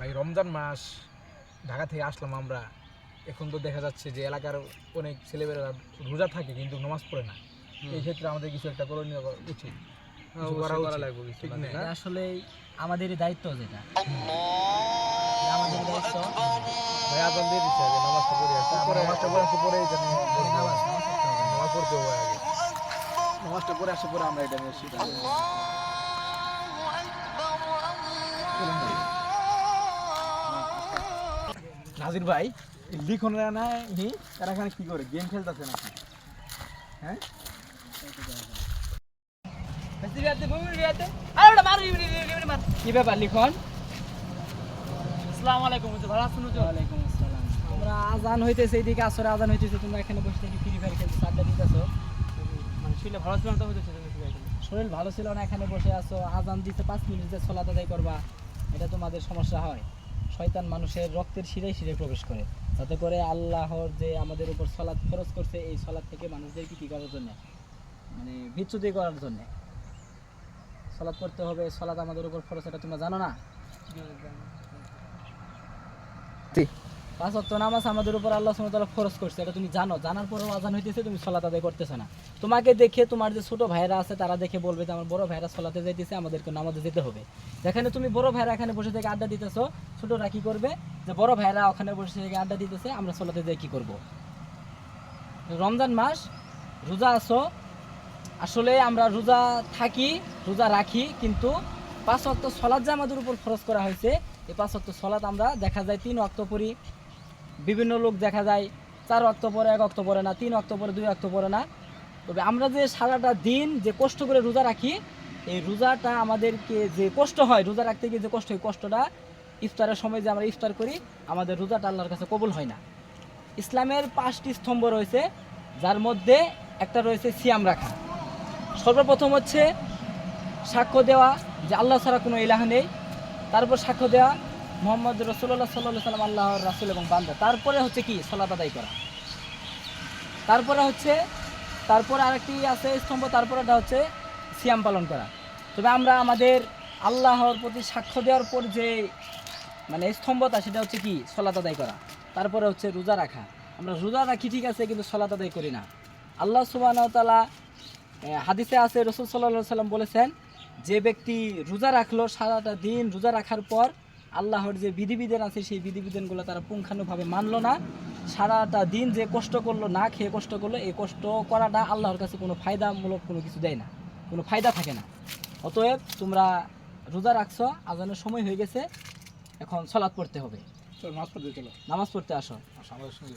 ভাই রমজান মাস ঢাকা থেকে আসলাম আমরা। এখন তো দেখা যাচ্ছে যে এলাকার অনেক ছেলেমেয়েরা রোজা থাকে কিন্তু নামাজ পড়ে না। এই ক্ষেত্রে আমাদের কিছু একটা করণীয় করা উচিত। এটা আসলে আমাদেরই দায়িত্ব যেটা। আমাদের দায়িত্ব। ভাই নামাজটা পড়ে আসি পরে নামাজটা পড়ে আসি পরে নামাজ নামাজ পড়তে হবে। আগে। নামাজটা পড়ে আসি পরে আমরা এটা নিয়ে নাজির ভাই লিখন না তারা এখানে কি করে গেম খেলতেছে নাকি? হ্যাঁ? কি ব্যাপার লিখন? আসসালামু আলাইকুম ভালো আছেন ওয়ালাইকুম আসসালাম। আমরা আজান হইতেছে এইদিকে আসরে আজান হইতেছে তোমরা এখানে বসে থেকে ফ্রি ফায়ার খেলছো আড্ডা দিতেছো। মানে শুনলে ভালো হুজুর সেজন্য ফিরে শরীর ভালো ছিল না এখানে বসে আছো আজান দিতে পাঁচ মিনিট যে সলাত আদায় করবা। এটা তোমাদের সমস্যা হয়। শয়তান মানুষের রক্তের শিরায় শিরে প্রবেশ করে। যাতে করে আল্লাহর যে আমাদের উপর সলাদ খরচ করছে এই সলাদ থেকে মানুষদের কি করার জন্যে? মানে বিচ্যুতি করার জন্যে। সলাদ করতে হবে সলাদ আমাদের উপর খরচ এটা তোমরা জানো না? পাঁচ অক্ট নামাজ আমাদের উপর আল্লাহ সুমতাল্লাহ খরচ করছে। এটা তুমি জানো। জানার পরেও আজান হইতেছে, তুমি সলাত আদায় করতেছো না। তোমাকে দেখে তোমার যে ছোট ভাইরা আছে, তারা দেখে বলবে যে আমার বড় ভাইরা সলাতে যাইতেছে, আমাদেরকে নামাজে যেতে হবে। যেখানে তুমি বড় ভাইরা এখানে বসে থেকে আড্ডা দিতেছো, ছোটরা কি করবে? যে বড় ভাইরা ওখানে বসে থেকে আড্ডা দিতেছে, আমরা সলাতে যাই কি করব? রমজান মাস, রোজা আসো আসলে আমরা রোজা থাকি, রোজা রাখি, কিন্তু পাঁচ অক্ট সলাদ যে আমাদের উপর খরচ করা হয়েছে, এই পাঁচ অক্ট সলাদ আমরা দেখা যায় তিন অক্ট পরি বিভিন্ন লোক দেখা যায়, চার অক্ট পরে, এক অক্ট পরে না, তিন অক্ট পরে, দুই অক্ট পরে না। তবে আমরা যে সারাটা দিন যে কষ্ট করে রোজা রাখি, এই রোজাটা আমাদেরকে যে কষ্ট হয়, রোজা রাখতে গিয়ে যে কষ্ট হয় কষ্টটা ইফতারের সময় যে আমরা ইফতার করি, আমাদের রোজাটা আল্লাহর কাছে কবুল হয় না। ইসলামের পাঁচটি স্তম্ভ রয়েছে, যার মধ্যে একটা রয়েছে সিয়াম রাখা। সর্বপ্রথম হচ্ছে সাক্ষ্য দেওয়া, যে আল্লাহ ছাড়া কোনো ইলাহ নেই। তারপর সাক্ষ্য দেওয়া মোহাম্মদ রসুল্লাহ সাল্লাহ সাল্লাম আল্লাহর রাসুল এবং বান্দা। তারপরে হচ্ছে কি? সলাত আদায় করা। তারপরে হচ্ছে, তারপরে আরেকটি আছে স্তম্ভ, তারপরেটা হচ্ছে সিয়াম পালন করা। তবে আমরা আমাদের আল্লাহর প্রতি সাক্ষ্য দেওয়ার পর যে মানে স্তম্ভতা সেটা হচ্ছে কি? সলাত আদায় করা। তারপরে হচ্ছে রোজা রাখা। আমরা রোজা রাখি ঠিক আছে, কিন্তু সলাত আদায় করি না। আল্লাহ সুবাহ তালা হাদিসে আছে, রসুল সাল্লাহ সাল্লাম বলেছেন, যে ব্যক্তি রোজা রাখল সারাটা দিন রোজা রাখার পর আল্লাহর যে বিধিবিধান আছে সেই বিধিবিধানগুলো তারা পুঙ্খানুভাবে মানলো না। সারাটা দিন যে কষ্ট করল না খেয়ে কষ্ট করল এই কষ্ট করাটা আল্লাহর কাছে কোনো ফায়দামূলক কোনো কিছু দেয় না। কোনো ফায়দা থাকে না। অতএব তোমরা রোজা রাখছো আজানের সময় হয়ে গেছে এখন সলাৎ পড়তে হবে। চল পড়তে চলো। নামাজ পড়তে আসো। আমাদের সঙ্গে